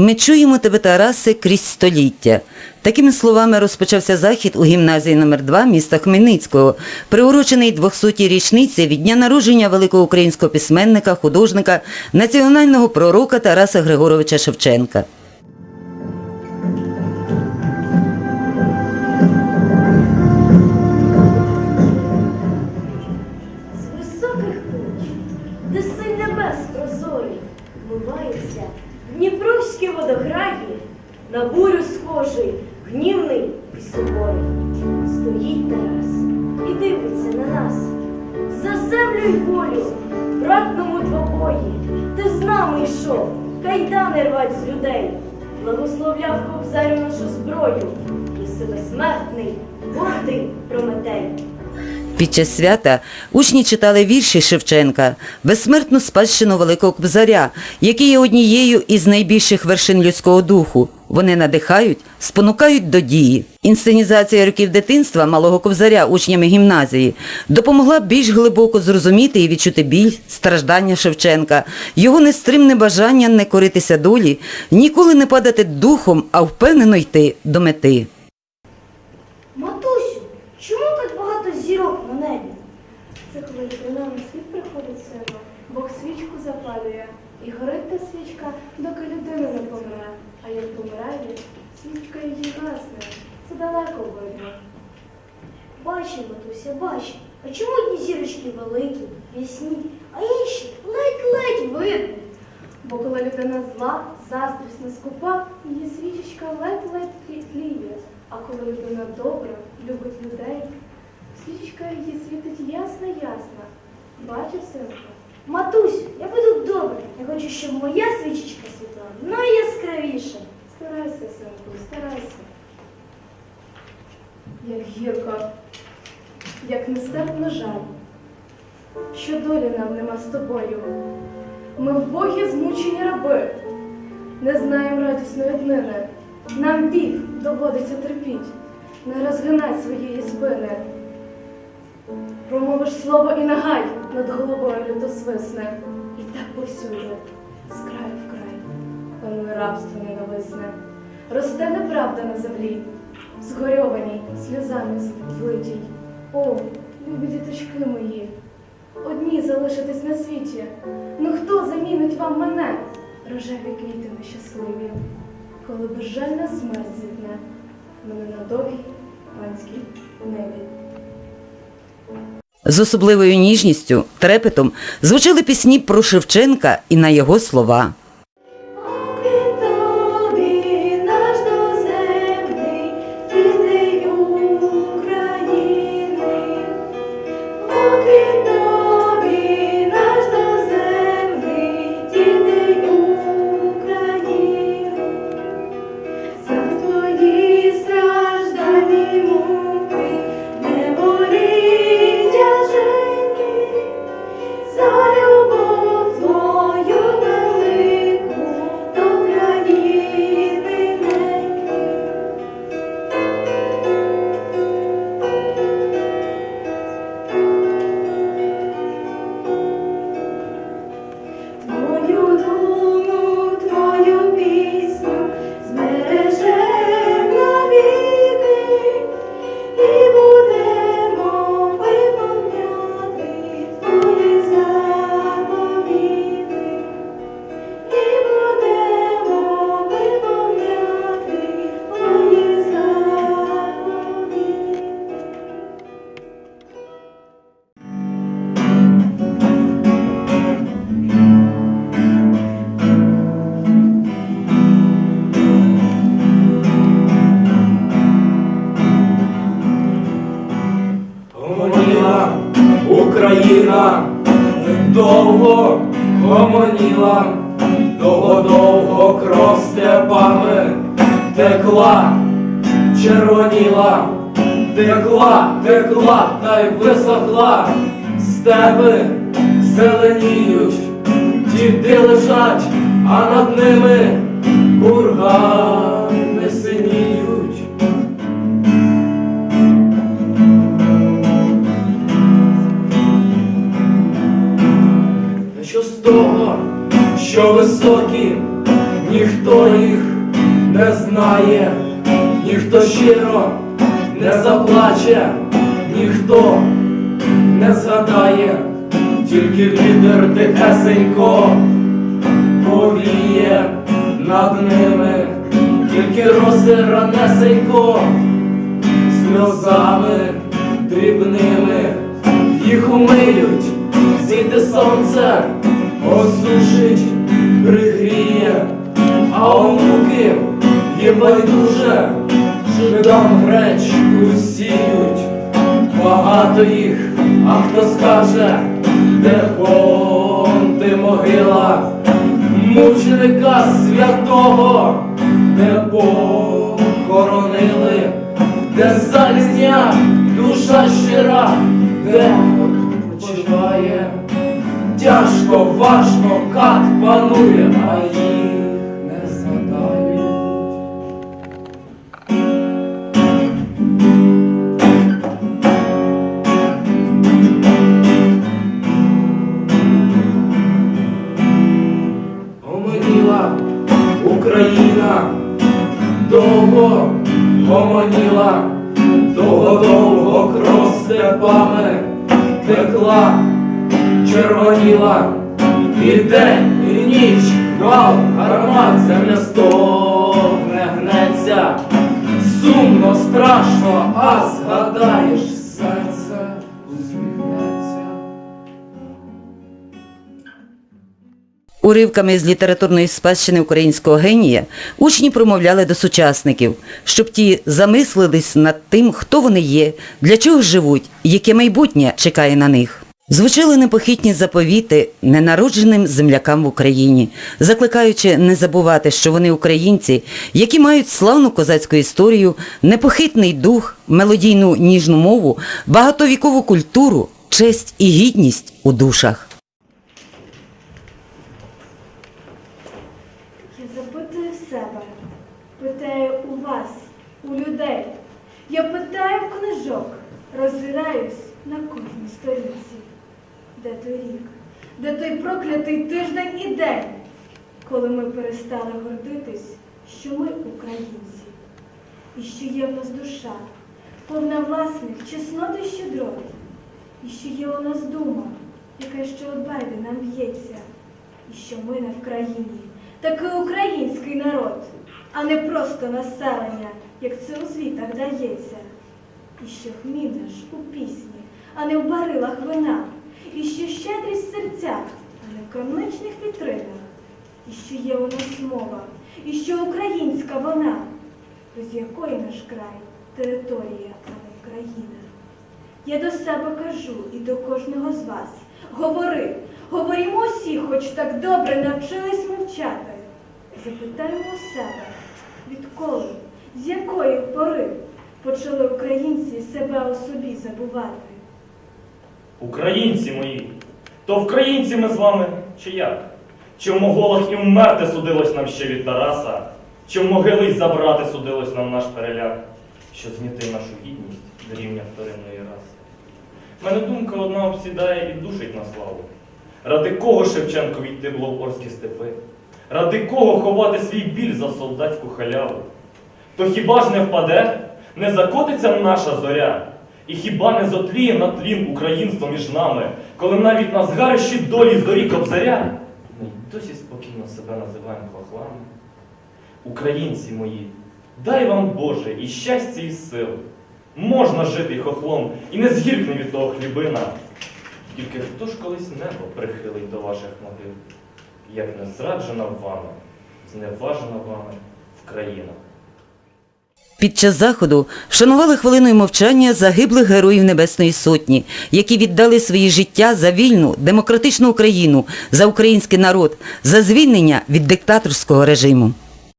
Ми чуємо тебе, Тарасе, крізь століття. Такими словами розпочався захід у гімназії номер 2 міста Хмельницького, приурочений 200-й річниці від дня народження великого українського письменника, художника, національного пророка Тараса Григоровича Шевченка. Стоїть Тарас і дивиться на нас. За землю й волю, в ратному двобої, ти з нами йшов, кайдани рвать з людей, благословляв кобзарю нашу зброю, і безсмертний, гордий Прометей. Під час свята учні читали вірші Шевченка, безсмертну спадщину Великого Кобзаря, які є однією із найбільших вершин людського духу. Вони надихають, спонукають до дії. Інсценізація років дитинства малого кобзаря учнями гімназії допомогла більш глибоко зрозуміти і відчути біль, страждання Шевченка, його нестримне бажання не коритися долі, ніколи не падати духом, а впевнено йти до мети. Матусю, чому так багато зірок на небі? Це коли людина на світ приходить сина, Бог свічку запалює, і горить та доки людина не помре. А як помирає, свічка її гасне. Це далеко видно. Бачу, матуся, бачу. А чому одні зірочки великі, ясні, а інші ледь-ледь видні? Бо коли людина зла, заздрісна, скупа, її свічечка ледь-ледь тлі- тліє. А коли людина добра, любить людей, свічечка її світить ясно-ясно. Бачиш, синку? Матусю, я буду добра. Я хочу, щоб моя свічечка світла найяскравіше. Старайся, синку, старайся. Як гірко, як нестерпно жаль, що долі нам нема з тобою. Ми вбогі змучені раби, не знаємо радісної днини. Нам вік доводиться терпіть, не розгинать своєї спини. Промовиш слово і нагай над головою люто свисне. І так повсюди, з краю в край, панує рабство ненависне. Росте неправда на землі, згорьованій сльозами злитій. О, любі діточки мої, одні залишитись на світі. Ну хто замінить вам мене, рожеві квіти нещасливі, коли безжальна смерть зітне мене на довгій панській небі. З особливою ніжністю, трепетом звучали пісні про Шевченка і на його слова. Довго гомоніла, довго-довго кров степами текла, червоніла, текла, текла та й висохла, степи зеленіють, діти лежать, а над ними ніхто щиро не заплаче, ніхто не згадає, тільки вітер тихесенько повіє над ними, тільки роси ранесенько, сльозами дрібними. Їх умиють, зійде сонце, осушить, пригріє, а онуки їм байдуже, жидам гречку сіють, багато їх, а хто скаже, де ти могила, мученика святого, де похоронили, де залізня, душа щира, де почиває, тяжко, важко, кат панує, а їх Україна, довго гомоніла, довго-довго кров степами текла, червоніла, і день, і ніч, гал, гармат, земля стогне, гнеться, сумно, страшно, а згадаєш, Уривками з літературної спадщини українського генія учні промовляли до сучасників, щоб ті замислились над тим, хто вони є, для чого живуть, яке майбутнє чекає на них. Звучали непохитні заповіти ненародженим землякам в Україні, закликаючи не забувати, що вони українці, які мають славну козацьку історію, непохитний дух, мелодійну ніжну мову, багатовікову культуру, честь і гідність у душах. Я запитую в себе, питаю у вас, у людей. Я питаю в книжок, роззираюсь на кожній сторінці. Де той рік, де той проклятий тиждень і день, коли ми перестали гордитись, що ми українці, і що є в нас душа, повна власних чеснот і щедрот, і що є у нас дума, яка ще обайде нам б'ється, і що ми не в країні, такий український народ, а не просто населення, як це у звітах дається. І що хміль наш у пісні, а не в барилах вина, і що щедрість в серцях, а не в крамничних вітринах, і що є у нас мова, і що українська вона, без якої наш край територія, а не країна. Я до себе кажу і до кожного з вас. Говори, говоримо всі, хоч так добре навчились мовчати. Запитаємо у себе, відколи, з якої пори почали українці себе у собі забувати. Українці мої, то вкраїнці ми з вами чи як? Чи в моголах і вмерти судилось нам ще від Тараса? Чи в могили й забрати судилось нам наш переляк, що зміти нашу гідність до рівня вторинної раси? Мене думка одна обсідає і душить на славу. Ради кого Шевченко йти було в орські степи? Ради кого ховати свій біль за солдатську халяву? То хіба ж не впаде, не закотиться наша зоря? І хіба не зотліє на тлін українство між нами, коли навіть на згарищі долі зорі кобзаря? Ми й досі спокійно себе називаємо хохлами. Українці мої, дай вам Боже і щастя, і сил. Можна жити хохлом, і не згіркне від того хлібина. Тільки хто ж колись небо прихилить до ваших могил, як не зраджена вами, зневажена вами Вкраїна. Під час заходу вшанували хвилиною мовчання загиблих героїв Небесної Сотні, які віддали свої життя за вільну, демократичну Україну, за український народ, за звільнення від диктаторського режиму.